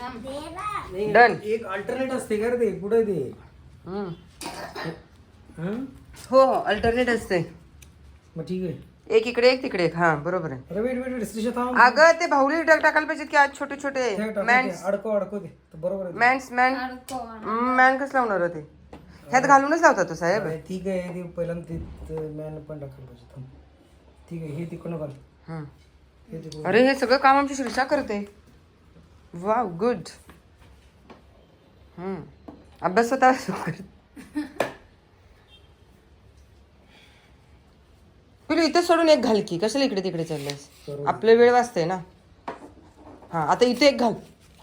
Done एक alternate असते का रे ते? कुठे ते? हम्म. हं? हो अल्टरनेट असते. मग ठीक आहे. एक इकडे एक तिकडे. एक हा बरोबर आहे. अरे वेट वेट वेट श्रीषा थांब. अगं ते भाऊली टाक टाकायला पाहिजे की आज छोटे छोटे. ते टाकू मॅन ते, ते. तर बरोबर आहे ते. मॅन्स मॅन मॅन कसं लावणार होते ह्यात घालूनच लावता तो साहेब. अरे, ठीक आहे ते पहिल्यांदा ते मॅन पण टाकायला पाहिजे. थांब. ठीक आहे हे तिकडनं घाल. हम्म. हे तिकडून अरे हे सगळं काम आमची श्रीषा करते. वाव गुड अभ्यास स्वतः करते पिलू इथं सोडून एक घाल की. कशाला इकडे तिकडे चाललंयस? आपलं वेळ वाचतंय ना. हा आता इथे एक घाल.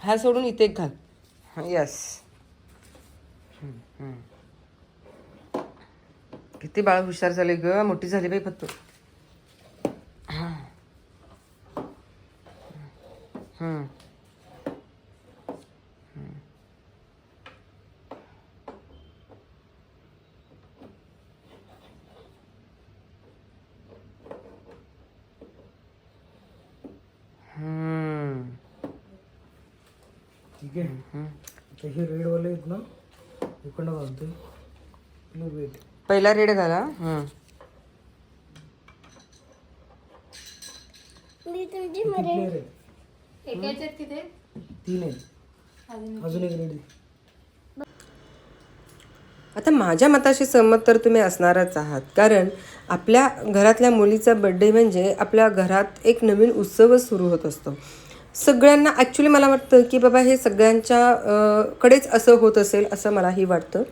हा सोडून इथे एक घाल. यस किती बाळ हुशार झाले ग. मोठी झाली बाई फक्त. ठीक आहे आता हे रेड वाले आहेत ना इकडनं घालतोय? वेट पहिला रेड घाला किती? अजून एक रेडी. आता माझ्या मताशी सहमत तर तुम्ही असणारच आहात. कारण आपल्या घरातल्या मुलीचा बड्डे म्हणजे आपल्या घरात एक नवीन उत्सवच सुरू होत असतो. सगळ्यांना ॲक्च्युली मला वाटतं की बाबा हे सगळ्यांच्या कडेच असं होत असेल असं मलाही वाटतं.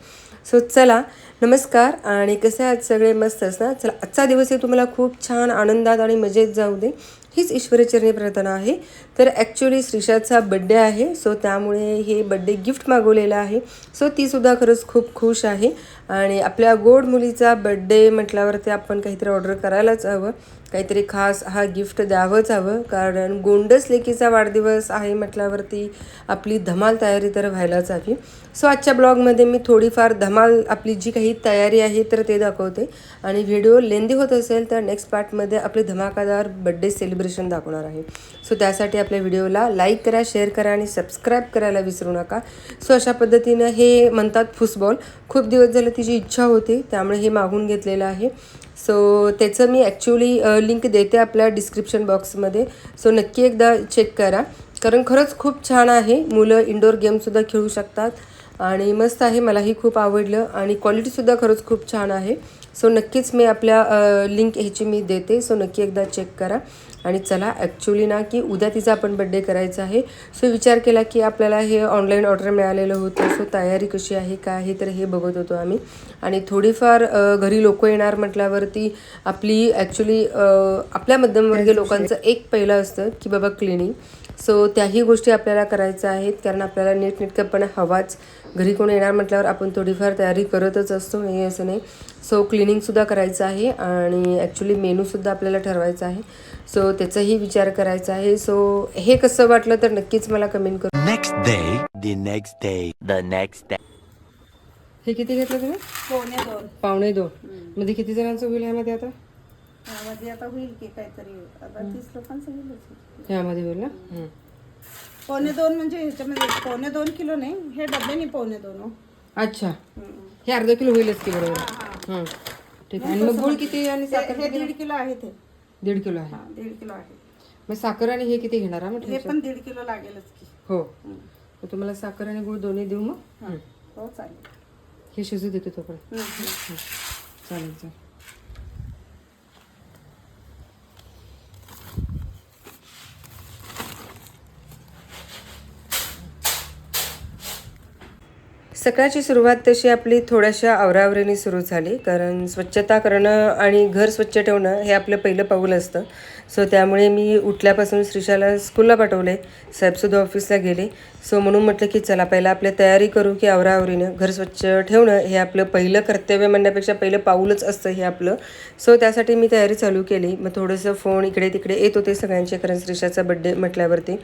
सो चला नमस्कार आणि कसे आहात सगळे? मस्तच ना? चला आजचा दिवस हे तुम्हाला खूप छान आनंदात आणि मजेत जाऊ दे. हीच ईश्वरचरणी प्रार्थना आहे. तर ॲक्च्युली श्रीषाचा बड्डे आहे. सो त्यामुळे हे बड्डे गिफ्ट मागवलेलं आहे. सो तीसुद्धा खरंच खूप खुश आहे. आणि आपल्या गोड मुलीचा बड्डे म्हटल्यावरती आपण काहीतरी ऑर्डर करायलाच हवं. काहीतरी खास हा गिफ्ट द्यावंच हवं. कारण गोंडस लेकीचा वाढदिवस आहे म्हटल्यावरती आपली धमाल तयारी तर व्हायलाच हवी. सो आजच्या ब्लॉगमध्ये मी थोडीफार धमाल आपली जी काही तयारी आहे तर ते दाखवते. आणि व्हिडिओ लेंदी होत असेल तर नेक्स्ट पार्टमध्ये आपले धमाकादार बड्डे सेलिब्रेशन दाखवणार आहे. सो त्यासाठी आपल्या व्हिडिओला लाईक करा शेअर करा आणि सबस्क्राईब करायला विसरू नका. सो अशा पद्धतीनं हे म्हणतात फुसबॉल खूप दिवस झालं तिची इच्छा होती त्यामुळे हे मागून घेतलेलं आहे. सो त्याचं मी ॲक्च्युली लिंक देते आपल्या डिस्क्रिप्शन बॉक्समध्ये सो नक्की एकदा चेक करा. कारण खरंच खूप छान आहे. मुलं इंडोर गेमसुद्धा खेळू शकतात. आणि मस्त आहे. मलाही खूप आवडलं. आणि क्वालिटीसुद्धा खरंच खूप छान आहे. सो नक्कीच मी आपल्या लिंक ह्याची मी देते. सो नक्की एकदा चेक करा. आणि चला ॲक्च्युली ना की उद्या तिचा आपण बड्डे करायचा आहे. सो विचार केला की आपल्याला हे ऑनलाईन ऑर्डर मिळालेलं होतं. सो तयारी कशी आहे काय आहे तर हे बघत होतो आम्ही. आणि थोडीफार घरी लोक येणार म्हटल्यावरती आपली ॲक्च्युली आपल्या मध्यमवर्गीय लोकांचं एक पहिलं असतं की बाबा क्लिनिंग सो त्याही गोष्टी आपल्याला करायच्या आहेत कारण आपल्याला नीटनेटकेपणा हवाच. घरी कोण येणार म्हटल्यावर आपण थोडीफार तयारी करतच असतो नाही असं नाही. सो क्लिनिंगसुद्धा करायचं आहे आणि ॲक्च्युली मेनूसुद्धा आपल्याला ठरवायचा आहे. सो त्याचाही विचार करायचा आहे. सो हे कसं वाटलं तर नक्कीच मला कमेंट करू. Next day, the next day, the next day. हे किती घेतलं तुम्ही? पोणे दोन. पावणे दोन. मध्ये किती जणांचं होईल ह्यामध्ये आता? यामध्ये आता होईल की काहीतरी. आता तीस लोकांचं होईलच. ह्यामध्ये होईल ना? पोणे दोन म्हणजे ह्याच्यामध्ये पोणे दोन किलो नाही हे डब्याने पोणे दोन हो. अच्छा. हे अर्धा किलो होईलच की बरोबर? हं. ठीक आहे. आणि मग गुळ किती आणि ते- साखर हे दीड किलो आहे ते. दीड किलो आहे. हा दीड किलो आहे. मग साखर आणि हे किती घेणार हा हे म्हटलं पण दीड किलो लागेलच की. हो. मग तुम्हाला साखर आणि गुळ दोन्ही देऊ मग? हं. हो चालेल. हे शिजू देतो तोपर्यंत. हम्म. चालेल चालेल. सकाळची सुरुवात तशी आपली थोड्याशा आवरावरीने सुरू झाली कारण स्वच्छता करणं आणि घर स्वच्छ ठेवणं हे आपलं पहिलं पाऊल असतं. सो त्यामुळे मी उठल्यापासून श्रीशाला स्कूलला पाठवले साहेबसुद्धा ऑफिसला गेले. सो म्हणून म्हटलं की चला पहिला आपल्या तयारी करू की आवरावरीनं घर स्वच्छ ठेवणं हे आपलं पहिलं कर्तव्य म्हणण्यापेक्षा पहिलं पाऊलच असतं हे आपलं. सो त्यासाठी मी तयारी चालू केली. मग थोडंसं फोन इकडे तिकडे येत होते सगळ्यांचे कारण श्रीशाचा बड्डे म्हटल्यावरती.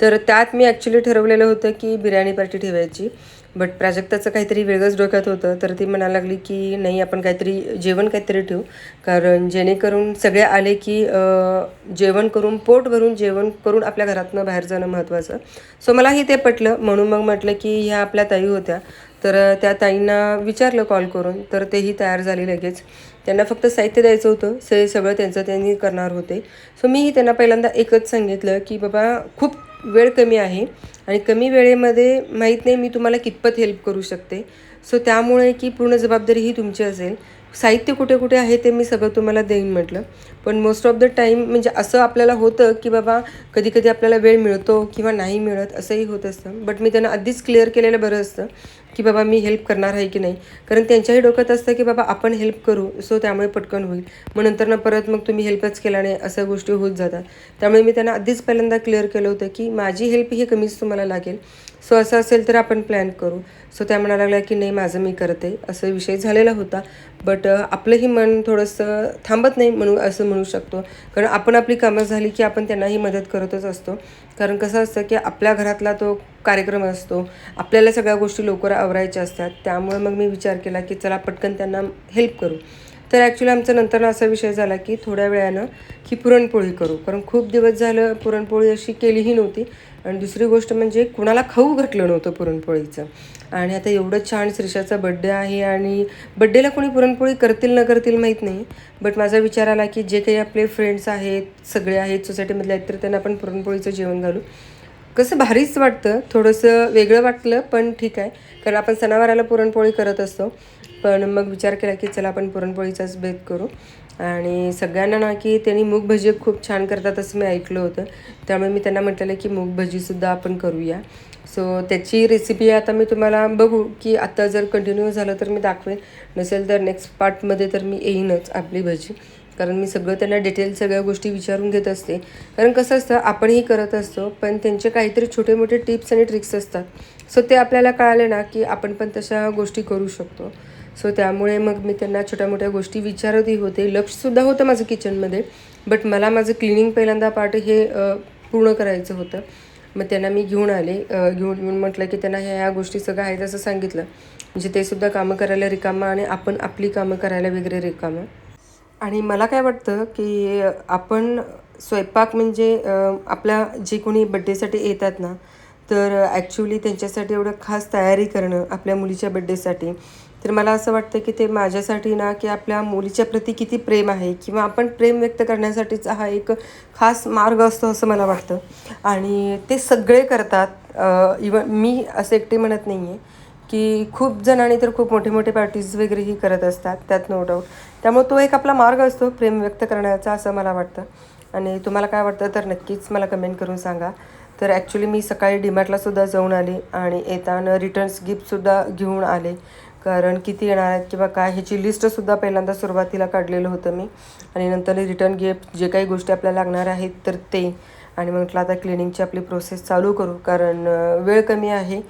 तर त्यात मी ॲक्च्युली ठरवलेलं होतं की बिर्याणी पार्टी ठेवायची. बट प्राजक्ताचं काहीतरी वेगळंच डोक्यात होतं. तर ती म्हणायला लागली की नाही आपण काहीतरी जेवण काहीतरी ठेवू. कारण जेणेकरून सगळे आले की जेवण करून पोट भरून जेवण करून आपल्या घरातनं बाहेर जाणं महत्त्वाचं सो मलाही ते पटलं. म्हणून मग म्हटलं की ह्या आपल्या ताई होत्या. तर त्या ताईंना विचारलं कॉल करून. तर तेही तयार झाले लगेच. त्यांना फक्त साहित्य द्यायचं होतं. से सगळं त्यांचं त्यांनी करणार होते. सो मीही त्यांना पहिल्यांदा एकच सांगितलं की बाबा खूप वेळ कमी आहे. आणि कमी वेळेमध्ये माहीत नाही मी तुम्हाला कितपत हेल्प करू शकते. सो त्यामुळे की पूर्ण जबाबदारी ही तुमची असेल. साहित्य कुठे कुठे आहे ते मी सगळं तुम्हाला देईन म्हटलं. पण मोस्ट ऑफ द टाईम म्हणजे असं आपल्याला होतं की बाबा कधी कधी आपल्याला वेळ मिळतो किंवा नाही मिळत असंही होत असतं. बट मी त्यांना आधीच क्लिअर केलेलं बरं असतं की बाबा मी हेल्प करणार आहे की नाही. कारण त्यांच्याही डोक्यात असतं की बाबा आपण हेल्प करू सो त्यामुळे पटकन होईल. मग नंतरनं परत मग तुम्ही हेल्पच केला नाही अशा गोष्टी होत जातात. त्यामुळे मी त्यांना आधीच पहिल्यांदा क्लिअर केलं होतं की माझी हेल्प ही कमीच तुम्हाला लागेल. सो असं असेल तर आपण प्लॅन करू. सो त्या म्हणायला लागल्या की नाही माझं मी करते. असं विषय झालेला होता. बट आपलंही मन थोडंसं थांबत नाही म्हणू असं म्हणू शकतो. कारण आपण आपली कामं झाली की आपण त्यांनाही मदत करतच असतो. कारण कसं असतं की आपल्या घरातला तो कार्यक्रम असतो. आपल्याला सगळ्या गोष्टी लवकर आवरायच्या असतात. त्यामुळे मग मी विचार केला की चला पटकन त्यांना हेल्प करू. तर ॲक्च्युली आमचा नंतर असा विषय झाला की थोड्या वेळानं की पुरणपोळी करू. कारण खूप दिवस झालं पुरणपोळी अशी केलीही नव्हती. आणि दुसरी गोष्ट म्हणजे कुणाला खाऊ घातलं नव्हतं पुरणपोळीचं. आणि आता एवढं छान श्रीषाचा बड्डे आहे आणि बड्डेला कोणी पुरणपोळी करतील न करतील माहीत नाही. बट माझा विचार आला की जे काही आपले फ्रेंड्स आहेत सगळे आहेत सोसायटीमधले आहेत तर त्यांना आपण पुरणपोळीचं जेवण घालू. कसं भारीच वाटतं. थोडंसं वेगळं वाटलं पण ठीक आहे. कारण आपण सणावाराला पुरणपोळी करत असतो. पण मग विचार केला की चला आपण पुरणपोळीचाच बेत करू. आणि सगळ्यांना ना की त्यांनी मूग भजी खूप छान करतात असं मी ऐकलं होतं. त्यामुळे मी त्यांना म्हटलेलं की मूग भजीसुद्धा आपण करूया. सो त्याची रेसिपी आता मी तुम्हाला बघू की आता जर कंटिन्यू झालं तर मी दाखवेन. नसेल तर नेक्स्ट पार्टमध्ये तर मी येईनच आपली भजी. कारण मी सगळं त्यांना डिटेल सगळ्या गोष्टी विचारून घेत असते. कारण कसं असतं आपणही करत असतो पण त्यांचे काहीतरी छोटे मोठे टिप्स आणि ट्रिक्स असतात. सो ते आपल्याला कळाले ना की आपण पण तशा गोष्टी करू शकतो. सो त्यामुळे मग मी त्यांना छोट्या मोठ्या गोष्टी विचारतही होते. लक्षसुद्धा होतं माझं किचनमध्ये बट मला माझं क्लिनिंग पहिल्यांदा पार्ट हे पूर्ण करायचं होतं. मग त्यांना मी घेऊन आले. घेऊन येऊन म्हटलं की त्यांना ह्या ह्या गोष्टी सगळं आहेत असं सांगितलं. म्हणजे ते सुद्धा कामं करायला रिकामं आणि आपण आपली कामं करायला वगैरे रिकामं. आणि मला काय वाटतं की आपण स्वयंपाक म्हणजे आपल्या जे कोणी बड्डेसाठी येतात ना तर ॲक्च्युली त्यांच्यासाठी एवढं खास तयारी करणं आपल्या मुलीच्या बड्डेसाठी तर मला असं वाटतं की ते माझ्यासाठी ना की आपल्या मुलीच्या प्रती किती प्रेम आहे किंवा आपण प्रेम व्यक्त करण्यासाठीचा हा एक खास मार्ग असतो असं मला वाटतं. आणि ते सगळे करतात. इवन मी असं एकटे म्हणत नाही आहे की खूप जणांनी तर खूप मोठे मोठे पार्टीज वगैरेही करत असतात त्यात नो डाऊट त्यामुळे तो एक आपला मार्ग असतो प्रेम व्यक्त करण्याचा असं मला वाटतं. आणि तुम्हाला काय वाटतं तर नक्कीच मला कमेंट करून सांगा. तर ॲक्च्युली मी सकाळी डीमार्टलासुद्धा जाऊन आले आणि येताना रिटर्न्स गिफ्टसुद्धा घेऊन आले. कारण किती येणार आहेत किंवा काय ह्याची लिस्टसुद्धा पहिल्यांदा सुरुवातीला काढलेलं होतं मी. आणि नंतर रिटर्न गिफ्ट जे काही गोष्टी आपल्याला लागणार आहेत तर ते. आणि म्हटलं आता क्लिनिंगची आपली प्रोसेस चालू करू कारण वेळ कमी आहे.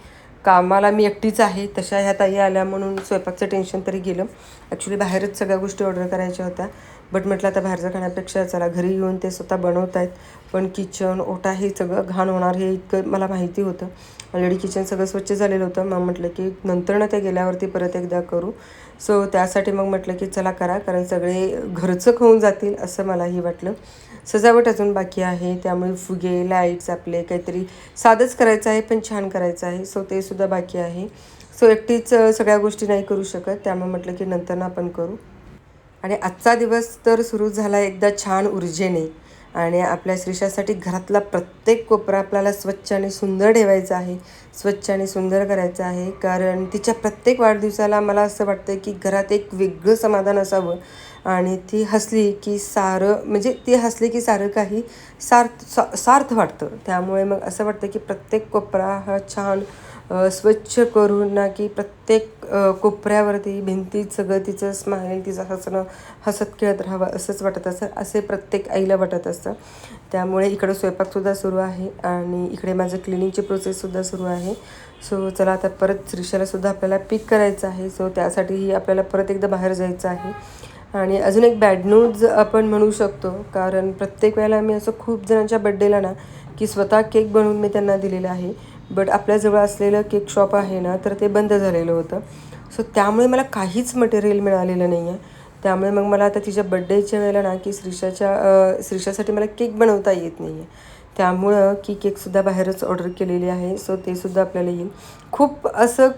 कामाला मी एकटीच आहे तशा ह्या ताई आल्या म्हणून स्वयंपाकचं टेन्शन तरी गेलं. ॲक्च्युली बाहेरच सगळ्या गोष्टी ऑर्डर करायच्या होत्या. बट म्हटलं आता बाहेरचं खाण्यापेक्षा चला घरी येऊन ते स्वतः बनवत आहेत पण किचन ओटा हे सगळं घाण होणार हे इतकं मला माहिती होतं. ऑलरेडी किचन सगळं स्वच्छ झालेलं होतं. मग म्हटलं की नंतर ना ते गेल्यावरती परत एकदा करू. सो त्यासाठी मग म्हटलं की चला करा. कारण सगळे घरचं खाऊन जातील असं मलाही वाटलं. सजावट अजून बाकी आहे. त्यामुळे फुगे लाईट्स आपले काहीतरी साधंच करायचं आहे पण छान करायचं आहे. सो ते सुद्धा बाकी आहे. सो एकटीच सगळ्या गोष्टी नाही करू शकत. त्यामुळे म्हटलं की नंतरनं आपण करू. आणि आजचा दिवस तर सुरू झाला एकदा छान ऊर्जेने. आणि आपल्या श्रीषासाठी घरातला प्रत्येक कोपरा आपल्याला स्वच्छ आणि सुंदर ठेवायचा आहे. स्वच्छ आणि सुंदर करायचं आहे. कारण तिच्या प्रत्येक वाढदिवसाला मला असं वाटतं की घरात एक वेगळं समाधान असावं. आणि ती हसली की सारं म्हणजे ती हसली की सारं काही सार्थ सा- सार्थ वाटतं. त्यामुळे मग असं वाटतं की प्रत्येक कोपरा हा छान स्वच्छ करून ना की प्रत्येक कोपऱ्यावरती भिंतीत सगळं तिचं स्माईल तिचं हसणं हसत खेळत राहावं असंच वाटत असतं. असे प्रत्येक आईला वाटत असतं. त्यामुळे इकडं स्वयंपाकसुद्धा सुरू आहे आणि इकडे माझं क्लिनिंगची प्रोसेससुद्धा सुरू आहे. सो चला आता परत श्रीशालासुद्धा आपल्याला पिक करायचं आहे. सो त्यासाठीही आपल्याला परत एकदा बाहेर जायचं आहे. आणि अजून एक बॅड न्यूज आपण म्हणू शकतो कारण प्रत्येक वेळेला मी असं खूप जणांच्या बड्डेला ना की स्वतः केक बनवून मी त्यांना दिलेला आहे. बट आपल्याजवळ असलेलं केक शॉप आहे ना तर ते बंद झालेलं होतं. सो त्यामुळे मला काहीच मटेरियल मिळालेलं नाही आहे त्यामुळे मग मला आता तिच्या बड्डेच्या वेळेला ना की श्रीषाच्या श्रीषासाठी मला केक बनवता येत नाही आहे त्यामुळं की केकसुद्धा बाहेरच ऑर्डर केलेली आहे. सो ते सुद्धा आपल्याला येईल. खूप असं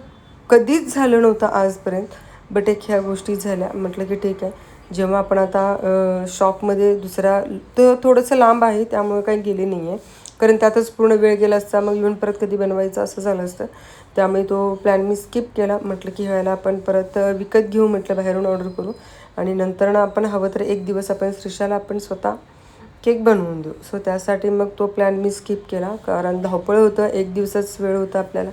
कधीच झालं नव्हतं आजपर्यंत. बट एक ह्या गोष्टी झाल्या. म्हटलं की ठीक आहे. जेव्हा आपण आता शॉपमध्ये दुसरा तो थोडंसं लांब आहे त्यामुळे काही गेले नाही आहे कारण त्यातच पूर्ण वेळ गेला असता मग येऊन परत कधी बनवायचं असं झालं असतं. त्यामुळे तो प्लॅन मी स्किप केला. म्हटलं की ह्याला आपण परत विकत घेऊ म्हटलं बाहेरून ऑर्डर करू. आणि नंतर ना आपण हवं तर एक दिवस आपण श्रीषाला आपण स्वतः केक बनवून देऊ. सो त्यासाठी मग तो प्लॅन मी स्किप केला. कारण धावपळ होतं. एक दिवसाच वेळ होता आपल्याला.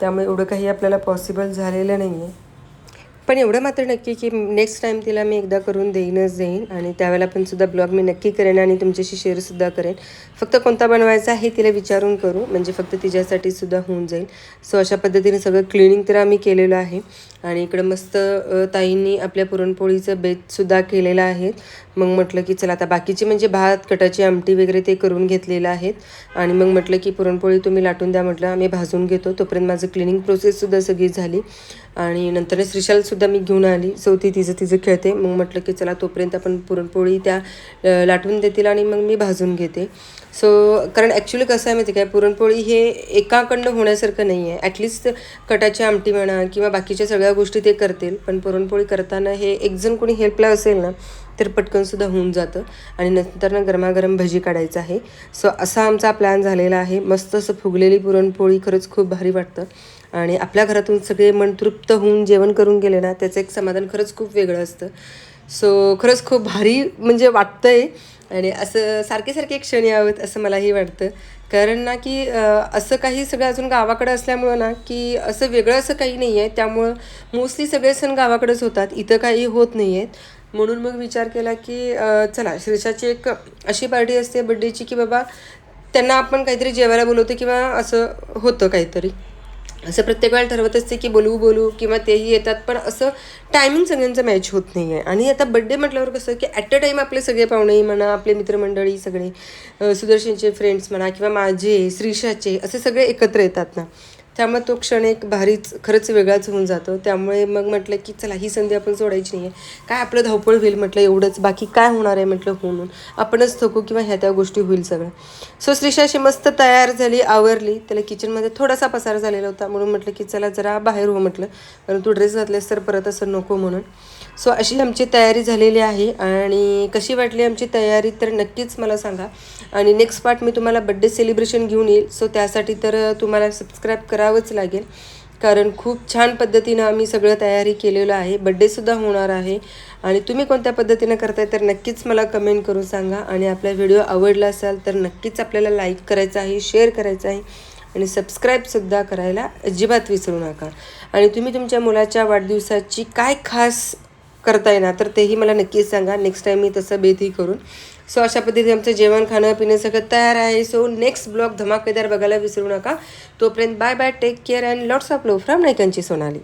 त्यामुळे एवढं काही आपल्याला पॉसिबल झालेलं नाही आहे पण एवढं मात्र नक्की की नेक्स्ट टाईम तिला मी एकदा करून देईनच देईन आणि त्यावेळेला पण सुद्धा ब्लॉग मी नक्की करेन आणि तुमच्याशी शेअरसुद्धा करेन. फक्त कोणता बनवायचा हे तिला विचारून करू. म्हणजे फक्त तिच्यासाठी सुद्धा होऊन जाईल. सो अशा पद्धतीने सगळं क्लिनिंग तर आम्ही केलेलं आहे. आणि इकडं मस्त ताईंनी आपल्या पुरणपोळीचं बेतसुद्धा केलेलं आहे. मग म्हटलं की चला आता बाकीचे म्हणजे भात कटाची आमटी वगैरे ते करून घेतलेलं आहेत. आणि मग म्हटलं की पुरणपोळी तुम्ही लाटून द्या म्हटलं आम्ही भाजून घेतो. तोपर्यंत माझं क्लिनिंग प्रोसेससुद्धा सगळी झाली. आणि नंतर श्रीशालसुद्धा मी घेऊन आली. चौथी तिचं तिचं खेळते. मग म्हटलं की चला तोपर्यंत आपण पुरणपोळी त्या लाटून देतील आणि मग मी भाजून घेते. सो कारण ॲक्च्युली कसं आहे माहिती काय पुरणपोळी हे एकाकडनं होण्यासारखं नाही आहे ॲटलिस्ट कटाची आमटी म्हणा किंवा बाकीच्या सगळ्या गोष्टी ते करतील. पण पुरणपोळी करताना हे एकजण कोणी हेल्पला असेल ना तर पटकनसुद्धा होऊन जातं. आणि नंतर ना गरमागरम भजी काढायचं आहे. सो असा आमचा प्लॅन झालेला आहे. मस्त असं फुगलेली पुरणपोळी खरंच खूप भारी वाटतं. आणि आपल्या घरातून सगळे मन तृप्त होऊन जेवण करून गेले ना त्याचं एक समाधान खरंच खूप वेगळं असतं. सो खरंच खूप भारी म्हणजे वाटतं आहे आणि असं सारखे सारखे क्षण यावेत असं मलाही वाटतं. कारण ना की असं काही सगळं अजून गावाकडं असल्यामुळं ना की असं वेगळं असं काही नाही आहे. त्यामुळं मोस्टली सगळे सण गावाकडेच होतात. इथं काही होत नाही आहेत. म्हणून मग विचार केला की चला श्रीषाची एक अशी पार्टी असते बड्डेची की बाबा त्यांना आपण काहीतरी जेवायला बोलवतो किंवा असं होतं काहीतरी. असं प्रत्येक वेळेला ठरवत असते की बोलू बोलू किंवा तेही येतात पण असं टायमिंग सगळ्यांचं मॅच होत नाही आहे आणि आता बड्डे म्हटल्यावर कसं की ॲट अ टाईम आपले सगळे पाहुणे म्हणा आपले मित्रमंडळी सगळे सुदर्शनचे फ्रेंड्स म्हणा किंवा माझे श्रीषाचे असे सगळे एकत्र येतात ना. त्यामुळे तो क्षण एक भारीच खरंच वेगळाच होऊन जातो. त्यामुळे मग म्हटलं की चला ही संधी आपण सोडायची नाही आहे काय आपलं धावपळ होईल म्हटलं एवढंच. बाकी काय होणार आहे म्हटलं होऊन. आपणच थकू किंवा ह्या त्या गोष्टी होईल सगळं. सो श्रीषाशी मस्त तयार झाली आवरली. त्याला किचनमध्ये थोडासा पसार झालेला होता. म्हणून म्हटलं की चला जरा बाहेर हो म्हटलं. कारण तू ड्रेस घातलेस तर परत असं नको म्हणून. सो अशी आमची तयारी झालेली आहे आणि कशी वाटली आमची तयारी तर नक्कीच मला सांगा. आणि नेक्स्ट पार्ट मी तुम्हाला बड्डे सेलिब्रेशन घेऊन येईल. सो त्यासाठी तर तुम्हाला सबस्क्राईब करावंच लागेल. कारण खूप छान पद्धतीनं आम्ही सगळं तयारी केलेलं आहे. बड्डेसुद्धा होणार आहे. आणि तुम्ही कोणत्या पद्धतीनं करताय तर नक्कीच मला कमेंट करून सांगा. आणि आपला व्हिडिओ आवडला असाल तर नक्कीच आपल्याला लाईक करायचा आहे शेअर करायचं आहे. आणि सबस्क्राईबसुद्धा करायला अजिबात विसरू नका. आणि तुम्ही तुमच्या मुलाच्या वाढदिवसाची काय खास करता येणार तर तेही मला नक्कीच सांगा. नेक्स्ट टाईम मी तसं बेतही करून. सो अशा पद्धतीने आमचं जेवण खाणं पिणं सगळं तयार आहे. सो नेक्स्ट ब्लॉग धमाकेदार बघायला विसरू नका. तोपर्यंत bye bye take care and lots of love from नायकांची Sonali.